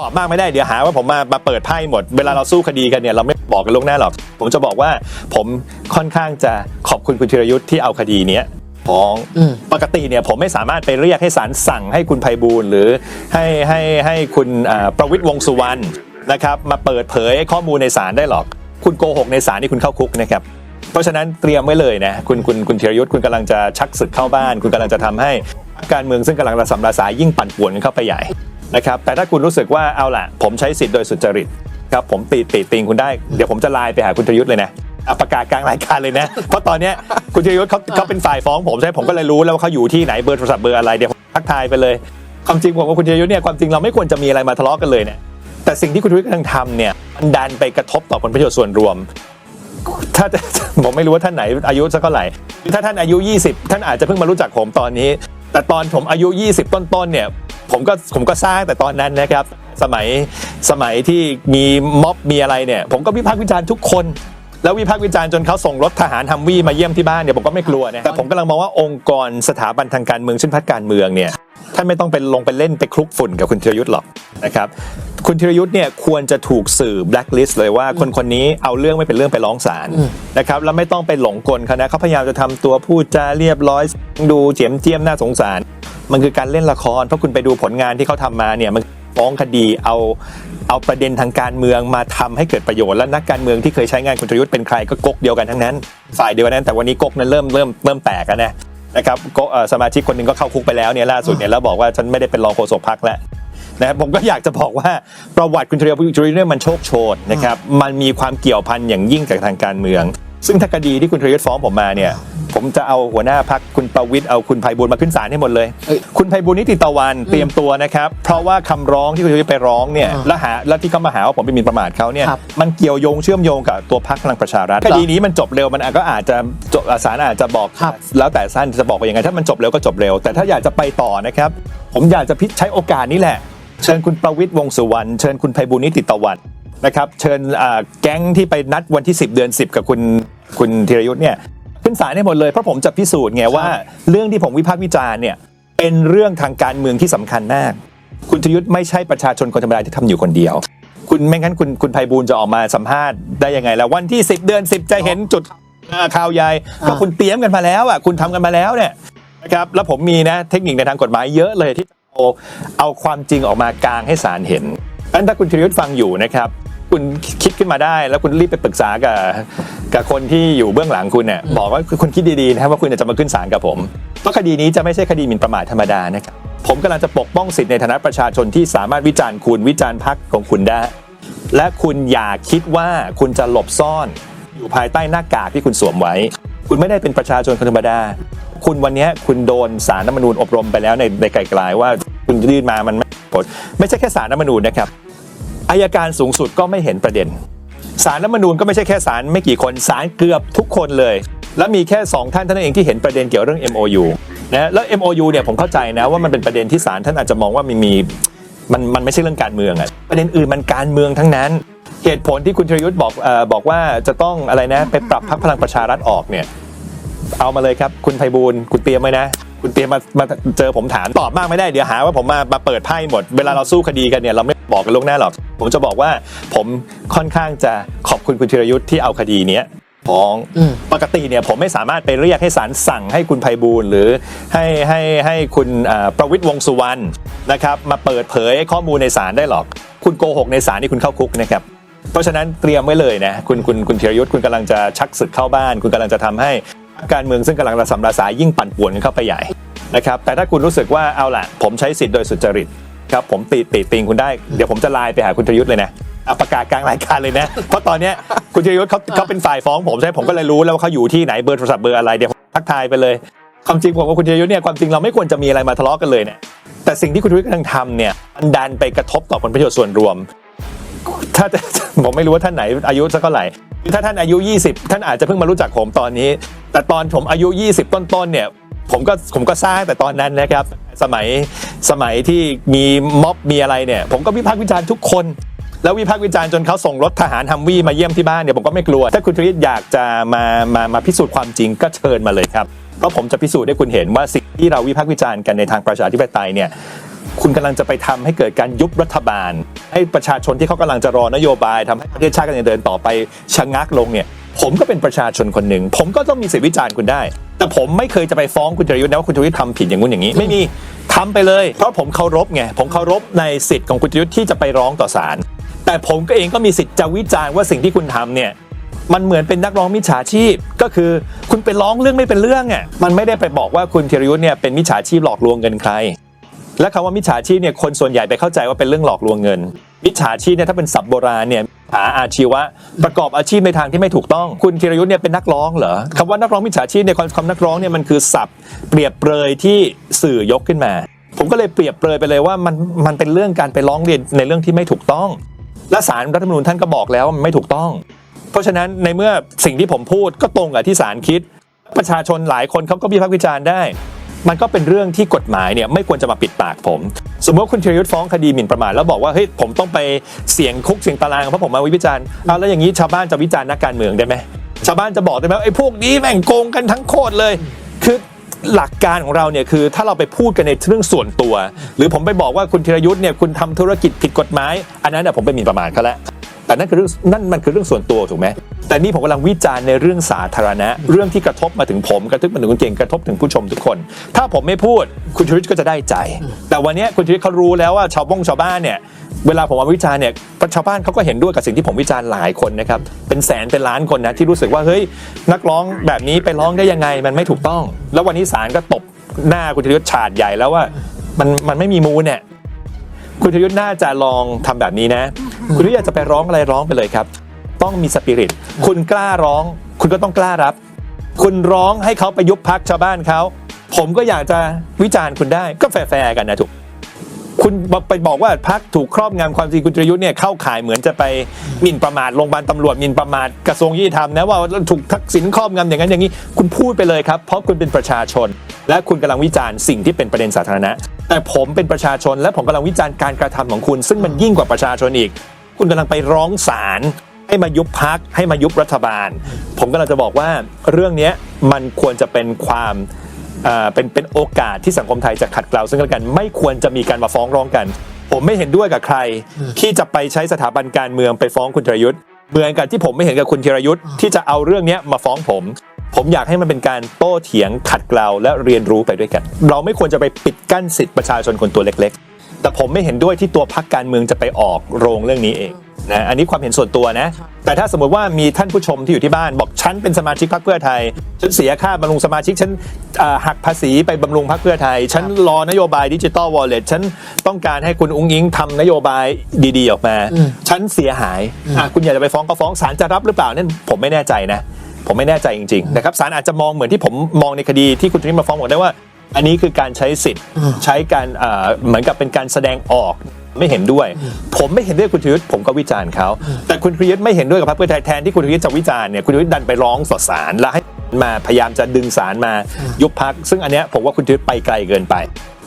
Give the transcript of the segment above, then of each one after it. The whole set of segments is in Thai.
ตอบมากไม่ได้เดี๋ยวหาว่าผมมามาเปิดไพ่หมด เวลาเราสู้คดีกันเนี่ยเราไม่บอกกันล่วงหน้าหรอก ผมจะบอกว่าผมค่อนข้างจะขอบคุณคุณธีรยุทธ์ที่เอาคดีเนี้ยฟ้องอืมปกติเนี่ยผมไม่สามารถไปเรียกให้ศาลสั่งให้คุณไพบูลย์หรือให้ให้ให้คุณอ่าประวิตรวงษ์สุวรรณนะครับมาเปิดเผยข้อมูลในศาลได้หรอก คุณโกหกในศาลนี่คุณเข้าคุกนะครับเพราะฉะนั้นเตรียมไว้เลยนะคุณคุณคุณธีรยุทธ์คุณกำลังจะชักศึกเข้าบ้าน คุณกำลังจะทำให้การเมืองซึ่งกำลังระสำระสายยิ่งปั่นป่วนกันเข้าไปใหญ่ นะครับแต่ถ้าคุณรู้สึกว่าเอาล่ะ ผมใช้สิทธิ์โดยสุจริตครับผมตีตีติงคุณได้เดี๋ยวผมจะไลน์ไปหาคุณธยุทธ์เลยนะอประกาศกลางรายการเลยนะ เพราะตอนนี้คุณธยุทธ์เขาเขาเป็นฝ่ายฟ้องผมใช่ไหมผมก็เลยรู้แล้วว่าเขาอยู่ที่ไหนเบอร์โทรศัพท์เบอร์อะไรเดี๋ยวทักทายไปเลยความจริงผมกับคุณธยุทธ์เนี่ยความจริงเราไม่ควรจะมีอะไรมาทะเลาะกันเลยเนี่ยแต่สิ่งที่คุณธยุทธ์กำลังทำเนี่ยมันดันไปกระทบต่อผลประโยชน์ส่วนรวม ถ้าผมไม่รู้ว่าท่านไหนอายุสักเท่าไหร่ถ้าท่านอายุ 20 ท่านอาจจะเพิ่งมารู้จักผมตอนนี้ แต่ตอนผมอายุ 20 ต้นๆเนี่ยผมก็ผมก็สร้างแต่ตอนนั้นนะครับ สมัยสมัยที่มีม็อบมีอะไรเนี่ยผมก็วิพากษ์วิจารณ์ทุกคน แล้ววิพากษ์วิจารณ์จนเขาส่งรถทหารฮัมวี่มาเยี่ยมที่บ้านเนี่ยผมก็ไม่กลัวนะแต่ผมกำลังมองว่าองค์กรสถาบันทางการเมืองเช่นพรรคการเมืองเนี่ยท่านไม่ต้องไปลงไปเล่นไปคลุกฝุ่นกับคุณธีรยุทธ์หรอกนะครับ คุณธีรยุทธ์เนี่ยควรจะถูกสื่อแบล็คลิสต์เลยว่าคนคนนี้เอาเรื่องไม่เป็นเรื่องไปร้องศาลนะครับแล้วไม่ต้องไปหลงกลเขานะเขาพยายามจะทำตัวพูดจาเรียบร้อยดูเจียมเจียมน่าสงสาร มันคือการเล่นละครเพราะคุณไปดูผลงานที่เขาทำมาเนี่ยมันฟ้องคดีเอาเอาประเด็นทางการเมืองมาทำให้เกิดประโยชน์และนักการเมืองที่เคยใช้งานคุณธีรยุทธ์เป็นใครก็ก๊กเดียวกันทั้งนั้น ฝ่ายเดียวกันนั้น แต่วันนี้ก๊กนั้นเริ่มเริ่มเริ่มแตกแล้วนะนะครับก็เอ่อสมาชิกคนหนึ่งก็เข้าคุกไปแล้วเนี่ยล่าสุดเนี่ยแล้วบอกว่าฉันไม่ได้เป็นรองโฆษกพรรคแล้ว นะครับผมก็อยากจะบอกว่าประวัติคุณธีรยุทธ์เนี่ยมันโชคโชนนะครับมันมีความเกี่ยวพันอย่างยิ่งกับทางการเมือง ซึ่งถ้าคดีที่คุณธีรยุทธ์ฟ้องผมมาเนี่ยผมจะเอาหัวหน้าพักคุณประวิตยเอาคุณไพบูลย์มาขึ้นศาลให้หมดเลยเอ้ยคุณไพบูลย์นิติตะวันเตรียมตัวนะครับ เพราะว่าคำร้องที่คุณธีรยุทธ์ไปร้องเนี่ยอ่าแล้วหาแล้วที่เขามาหาว่าผมไปหมินประมาทเขาเนี่ยครับมันเกี่ยวโยงเชื่อมโยงกับตัวพักพลังประชารัฐคดีนี้มันจบเร็วมันก็อาจจะจบศาลอาจจะบอกครับแล้วแต่ท่านจะบอกว่ายังไงถ้ามันจบเร็วก็จบเร็ว แต่ถ้าอยากจะไปต่อนะครับ ผมอยากจะพิใช้โอกาสนี้แหละ เชิญคุณประวิตยวงษ์สุวรรณเชิญคุณไพบูลย์นิติตะวันนะครับ เชิญอ่าแก๊งที่ไปนัดวันที่ 10 เดือน 10 กับคุณคุณธีรยุทธ์เนี่ยขึ้นศาลให้หมดเลยเพราะผมจะพิสูจน์ไงว่า เรื่องที่ผมวิพากษ์วิจารณ์เนี่ยเป็นเรื่องทางการเมืองที่สำคัญมาก คุณธีรยุทธ์ไม่ใช่ประชาชนคนธรรมดาที่ทำอยู่คนเดียว คุณไม่งั้นคุณคุณไพบูลย์จะออกมาสัมภาษณ์ได้ยังไงแล้ววันที่ 10 เดือน 10 จะเห็นจุดอ่าข่าวใหญ่ก็อ่าคุณเตรียมกันมาแล้วอะคุณทำกันมาแล้วเนี่ยนะครับแล้วผมมีนะเทคนิคในทางกฎหมายเยอะเลยที่จะ เอาเอาความจริงออกมากลางให้ศาลเห็นงั้นถ้าคุณธีรยุทธ์ฟังอยู่นะครับ คุณคิดขึ้นมาได้ แล้วคุณรีบไปปรึกษากับกับคนที่อยู่เบื้องหลังคุณเนี่ยบอกว่าคุณคิดดีๆนะครับว่าคุณจะมาขึ้นศาลกับผมเพราะคดีนี้จะไม่ใช่คดีหมิ่นประมาทธรรมดานะครับผมกำลังจะปกป้องสิทธิในฐานะประชาชนที่สามารถวิจารณ์คุณวิจารณ์พรรคของคุณได้ และคุณอย่าคิดว่าคุณจะหลบซ่อน อยู่ภายใต้หน้ากากที่คุณสวมไว้ คุณไม่ได้เป็นประชาชนคนธรรมดา คุณวันนี้คุณโดนสารรัฐธรรมนูญอบรมไปแล้วในในไกลๆว่าคุณยื่นมามันไม่ผลไม่ใช่แค่สารรัฐธรรมนูญนะครับอายการสูงสุดก็ไม่เห็นประเด็นสารรัฐธรรมนูญก็ไม่ใช่แค่สารไม่กี่คนสารเกือบทุกคนเลย และมีแค่สองท่านท่านเองที่เห็นประเด็นเกี่ยวเรื่อง MOU นะแล้ว MOU เนี่ยผมเข้าใจนะว่ามันเป็นประเด็นที่ศาลท่านอาจจะมองว่ามันมีมันมันไม่ใช่เรื่องการเมืองอะประเด็นอื่นมันการเมืองทั้งนั้น เหตุผลที่คุณธรยุทธ์บอกเอ่อบอกว่าจะต้องอะไรนะไปปรับพักพลังประชารัฐออกเนี่ย เอามาเลยครับคุณไพบูลย์คุณเตรียมไว้นะ คุณเตรียมมามาเจอผมถามตอบมากไม่ได้เดี๋ยวหาว่าผมมามาเปิดไพ่หมดเวลาเราสู้คดีกันเนี่ยเราไม่บอกกันล่วงหน้าหรอก ผมจะบอกว่าผมค่อนข้างจะขอบคุณคุณธีรยุทธ์ที่เอาคดีเนี้ยฟ้องอืมปกติเนี่ยผมไม่สามารถไปเรียกให้ศาลสั่งให้คุณไพบูลย์หรือให้ให้ให้คุณอ่าประวิตยวงษ์สุวรรณนะครับมาเปิดเผยข้อมูลในศาลได้หรอก คุณโกหกในศาลนี่คุณเข้าคุกนะครับเพราะฉะนั้นเตรียมไว้เลยนะคุณคุณคุณธีรยุทธ์คุณกำลังจะชักศึกเข้าบ้าน คุณกำลังจะทำให้ การเมืองซึ่งกำลังระสำระสายยิ่งปั่นป่วนกันเข้าไปใหญ่นะครับแต่ถ้าคุณรู้สึกว่าเอาล่ะ ผมใช้สิทธิ์โดยสุจริตครับผมตีตีติงคุณได้เดี๋ยวผมจะไลน์ไปหาคุณธยุทธ์เลยนะเอาประกาศกลางรายการเลยนะ เพราะตอนเนี้ยคุณธยุทธ์เขาเขาเป็นฝ่ายฟ้องผมใช่ไหมผมก็เลยรู้แล้วว่าเขาอยู่ที่ไหนเบอร์โทรศัพท์เบอร์อะไรเดี๋ยวทักทายไปเลยความจริงผมกับคุณธยุทธ์เนี่ยความจริงเราไม่ควรจะมีอะไรมาทะเลาะกันเลยเนี่ยแต่สิ่งที่คุณธยุทธ์กำลังทำเนี่ยมันดันไปกระทบต่อผลประโยชน์ส่วนรวม ถ้าผมไม่รู้ว่าท่านไหนอายุสักเท่าไหร่ถ้าท่านอายุ 20 ท่านอาจจะเพิ่งมารู้จักผมตอนนี้ แต่ตอนผมอายุ 20 ต้นๆเนี่ยผมก็ผมก็สร้างแต่ตอนนั้นนะครับ สมัยสมัยที่มีม็อบมีอะไรเนี่ยผมก็วิพากษ์วิจารณ์ทุกคน แล้ววิพากษ์วิจารณ์จนเขาส่งรถทหารฮัมวี่มาเยี่ยมที่บ้านเนี่ยผมก็ไม่กลัว ถ้าคุณทริตอยากจะมามามาพิสูจน์ความจริงก็เชิญมาเลยครับเพราะผมจะพิสูจน์ให้คุณเห็นว่าสิ่งที่เราวิพากษ์วิจารณ์กันในทางประชาธิปไตยเนี่ยคุณกำลังจะไปทำให้เกิดการยุบรัฐบาล ให้ประชาชนที่เขากำลังจะรอนโยบายทำให้ประเทศชาติกำลังเดินต่อไปชะงักลงเนี่ย ผมก็เป็นประชาชนคนหนึ่ง ผมก็ต้องมีสิทธิวิจารณ์คุณได้ แต่ผมไม่เคยจะไปฟ้องคุณจรยุทธ์นะว่าคุณจรยุทธ์ทำผิดอย่างงู้นอย่างนี้ ไม่มีทำไปเลย เพราะผมเคารพไง ผมเคารพในสิทธิ์ของคุณจรยุทธ์ที่จะไปร้องต่อศาล แต่ผมก็เองก็มีสิทธิ์จะวิจารณ์ว่าสิ่งที่คุณทำเนี่ย มันเหมือนเป็นนักร้องมิจฉาชีพ ก็คือคุณไปร้องเรื่องไม่เป็นเรื่องอะ มันไม่ได้ไปบอกว่าคุณธีรยุทธ์เนี่ยเป็นมิจฉาชีพหลอกลวงเงินใคร และคำว่ามิจฉาชีพเนี่ยคนส่วนใหญ่ไปเข้าใจว่าเป็นเรื่องหลอกลวงเงิน มิจฉาชีพเนี่ยถ้าเป็นศัพท์โบราณเนี่ย หาอาชีวะ ประกอบอาชีพในทางที่ไม่ถูกต้อง คุณธีรยุทธ์เนี่ยเป็นนักร้องเหรอคำว่านักร้องมิจฉาชีพเนี่ยคำนักร้องเนี่ยมันคือศัพท์ เปรียบเปรยที่สื่อยกขึ้นมา ผมก็เลยเปรียบเปรยไปเลยว่ามันมันเป็นเรื่องการไปร้องเรียนในเรื่องที่ไม่ถูกต้อง และศาลรัฐธรรมนูญท่านก็บอกแล้วว่ามันไม่ถูกต้อง เพราะฉะนั้นในเมื่อสิ่งที่ผมพูดก็ตรงกับที่ศาลคิด ประชาชนหลายคนเขาก็วิพากษ์วิจารณ์ได้ มันก็เป็นเรื่องที่กฎหมายเนี่ยไม่ควรจะมาปิดปากผม สมมติว่าคุณธีรยุทธ์ฟ้องคดีหมิ่นประมาทแล้วบอกว่าเฮ้ยผมต้องไปเสี่ยงคุกเสี่ยงตารางเพราะผมมาวิจารณ์เอาแล้วอย่างนี้ชาวบ้านจะวิจารณ์นักการเมืองได้ไหมชาวบ้านจะบอกได้ไหมไอ้พวกนี้แม่งโกงกันทั้งโคตรเลย คือหลักการของเราเนี่ยคือถ้าเราไปพูดกันในเรื่องส่วนตัว หรือผมไปบอกว่าคุณธีรยุทธ์เนี่ยคุณทำธุรกิจผิดกฎหมาย อันนั้นน่ะผมไปหมิ่นประมาทเขาแล้ว แต่นั่นคือเรื่องนั่นมันคือเรื่องส่วนตัวถูกไหมแต่นี่ผมกำลังวิจารณ์ในเรื่องสาธารณะ เรื่องที่กระทบมาถึงผมกระทบมาถึงคุณเก่งกระทบถึงผู้ชมทุกคน ถ้าผมไม่พูดคุณชูวิทย์ก็จะได้ใจ แต่วันนี้คุณชูวิทย์เขารู้แล้วว่าชาวบ้องชาวบ้านเนี่ยเวลาผมมาวิจารณ์เนี่ยชาวบ้านเขาก็เห็นด้วยกับสิ่งที่ผมวิจารณ์หลายคนนะครับเป็นแสนเป็นล้านคนนะที่รู้สึกว่าเฮ้ยนักร้องแบบนี้ไปร้องได้ยังไงมันไม่ถูกต้อง แล้ววันนี้ศาลก็ตบหน้าคุณชูวิทย์ฉาดใหญ่แล้วว่ามันมันไม่มีมูลเนี่ยคุณธยุทธ์น่าจะลองทำแบบนี้นะ คุณธยุทธ์อยากจะไปร้องอะไรร้องไปเลยครับ ต้องมีสปิริต คุณกล้าร้อง คุณก็ต้องกล้ารับ คุณร้องให้เขาไปยุบพักชาวบ้านเขา ผมก็อยากจะวิจารณ์คุณได้ก็แฟร์ๆกันนะถูกคุณไปบอกว่าพักถูกครอบงำความจริงคุณจรยุทธ์เนี่ยเข้าข่ายเหมือนจะไปหมิ่นประมาทโรงพยาบาลตำรวจหมิ่นประมาทกระทรวงยุติธรรมนะว่าถูกทักษิณครอบงำอย่างนั้นอย่างนี้ คุณพูดไปเลยครับ เพราะคุณเป็นประชาชน และคุณกำลังวิจารณ์สิ่งที่เป็นประเด็นสาธารณะ แต่ผมเป็นประชาชน และผมกำลังวิจารณ์การกระทำของคุณ ซึ่งมันยิ่งกว่าประชาชนอีก คุณกำลังไปร้องศาลให้มายุบพักให้มายุบรัฐบาล ผมกำลังจะบอกว่าเรื่องเนี้ยมันควรจะเป็นความอ่าเป็นเป็นโอกาสที่สังคมไทยจะขัดเกลาซึ่งกันและกัน ไม่ควรจะมีการมาฟ้องร้องกัน ผมไม่เห็นด้วยกับใคร ที่จะไปใช้สถาบันการเมืองไปฟ้องคุณธีรยุทธ์เหมือนกันที่ผมไม่เห็นกับคุณธีรยุทธ์ที่จะเอาเรื่องเนี้ยมาฟ้องผม ผมอยากให้มันเป็นการโต้เถียงขัดเกลาและเรียนรู้ไปด้วยกัน เราไม่ควรจะไปปิดกั้นสิทธิประชาชนคนตัวเล็ก ๆ แต่ผมไม่เห็นด้วยที่ตัวพักการเมืองจะไปออกโรงเรื่องนี้เองนะอันนี้ความเห็นส่วนตัวนะ แต่ถ้าสมมติว่ามีท่านผู้ชมที่อยู่ที่บ้านบอกฉันเป็นสมาชิกพรรคเพื่อไทย ฉันเสียค่าบำรุงสมาชิก ฉันอ่าหักภาษีไปบำรุงพรรคเพื่อไทย ฉันรอนโยบายดิจิตอลวอลเล็ตฉันต้องการให้คุณอุ้งอิงทำนโยบายดีๆออกมา ฉันเสียหายอะคุณอยากจะไปฟ้องก็ฟ้องศาลจะรับหรือเปล่านั่นผมไม่แน่ใจนะ ผมไม่แน่ใจจริงๆนะครับศาลอาจจะมองเหมือนที่ผมมองในคดีที่คุณทนิมาฟ้องบอกได้ว่า อันนี้คือการใช้สิทธิ์ใช้การอ่าเหมือนกับเป็นการแสดงออกไม่เห็นด้วย ผมไม่เห็นด้วยคุณธีรยุทธ์ผมก็วิจารณ์เขาแต่คุณธีรยุทธ์ไม่เห็นด้วยกับพรรคเพื่อไทยแทนที่คุณธีรยุทธ์จะวิจารณ์เนี่ยคุณธีรยุทธ์ดันไปร้องต่อศาลแล้วให้มาพยายามจะดึงศาลมายุบพักซึ่งอันเนี้ยผมว่าคุณธีรยุทธ์ไปไกลเกินไป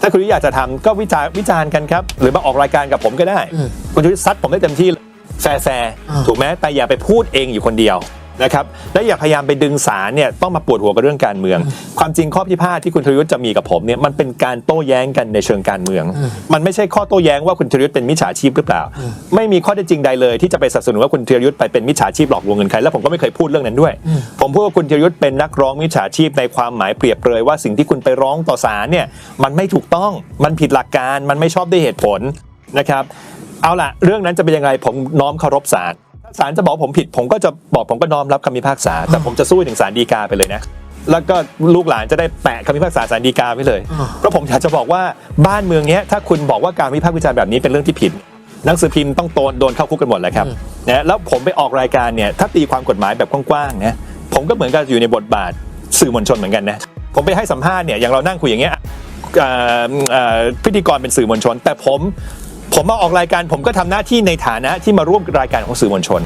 ถ้าคุณธีรยุทธ์อยากจะทำก็วิจารณ์วิจารณ์กันครับหรือมาออกรายการกับผมก็ได้ คุณธีรยุทธ์ซัดผมได้เต็มที่เลยแฟร์ๆถูกไหมแต่อย่าไปพูดเองอยู่คนเดียว นะครับและอย่าพยายามไปดึงสารเนี่ยต้องมาปวดหัวกับเรื่องการเมือง ความจริงข้อพิพาทที่คุณธรยุทธ์จะมีกับผมเนี่ยมันเป็นการโต้แย้งกันในเชิงการเมือง มันไม่ใช่ข้อโต้แย้งว่าคุณธรยุทธ์เป็นมิจฉาชีพหรือเปล่า ไม่มีข้อเท็จจริงใดเลยที่จะไปสนับสนุนว่าคุณธรยุทธ์ไปเป็นมิจฉาชีพหลอกลวงเงินใครและผมก็ไม่เคยพูดเรื่องนั้นด้วย ผมพูดว่าคุณธรยุทธ์เป็นนักร้องมิจฉาชีพในความหมายเปรียบเลยว่าสิ่งที่คุณไปร้องต่อศาลเนี่ยมันไม่ถูกต้องมันผิดหลักการมันไม่ชอบด้วยเหตุผลนะครับเอาล่ะเรื่องนั้นจะเป็นยังไงผมน้อมเคารพศาลถ้า ศาลจะบอกผมผิด ผมก็จะบอกผมก็น้อมรับคำพิพากษา แต่ผมจะสู้ถึงศาลฎีกาไปเลยนะแล้วก็ลูกหลานจะได้แปะคำพิพากษาศาลฎีกาไปเลย เพราะผมอยากจะบอกว่าบ้านเมืองเนี้ยถ้าคุณบอกว่าการวิพากษ์วิจารณ์แบบนี้เป็นเรื่องที่ผิด หนังสือพิมพ์ต้องโดนโดนเข้าคุกกันหมดเลยครับนะแล้วผมไปออกรายการเนี่ยถ้าตีความกฎหมายแบบกว้างๆนะผมก็เหมือนกับอยู่ในบทบาทสื่อมวลชนเหมือนกันนะผมไปให้สัมภาษณ์เนี่ยอย่างเรานั่งคุยอย่างเงี้ยเอ่อเอ่อพิธีกรเป็นสื่อมวลชน แต่ผม ผมมาออกรายการผมก็ทำหน้าที่ในฐานะที่มาร่วมรายการของสื่อมวลชน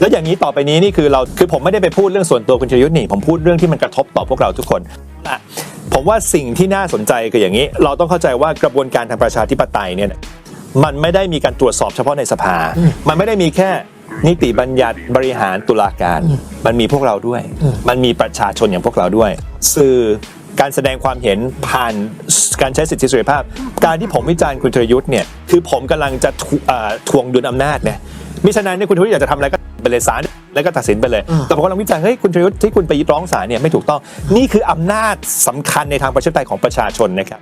แล้วอย่างนี้ต่อไปนี้นี่คือเราคือผมไม่ได้ไปพูดเรื่องส่วนตัวคุณชยุทธ์นี่ผมพูดเรื่องที่มันกระทบต่อพวกเราทุกคนะผมว่าสิ่งที่น่าสนใจคืออย่างนี้ เราต้องเข้าใจว่ากระบวนการทางประชาธิปไตยเนี่ยมันไม่ได้มีการตรวจสอบเฉพาะในสภา มันไม่ได้มีแค่นิติบัญญัติบริหารตุลาการ มันมีพวกเราด้วย มันมีประชาชนอย่างพวกเราด้วย สื่อ การแสดงความเห็นผ่านการใช้สิทธิเสรีภาพ การที่ผมวิจารณ์คุณธีรยุทธ์เนี่ยคือผมกำลังจะทวเอ่อทวงดุลอำนาจเนี่ยมิฉะนั้นเนี่ยคุณธีรยุทธ์อยากจะทำอะไรก็ไปเลยศาลแล้วก็ตัดสินไปเลย แต่ผมกำลังวิจารณ์เฮ้ยคุณธีรยุทธ์ที่คุณไปร้องศาลเนี่ยไม่ถูกต้องนี่คืออำนาจสำคัญในทางประชาธิปไตยของประชาชนนะครับ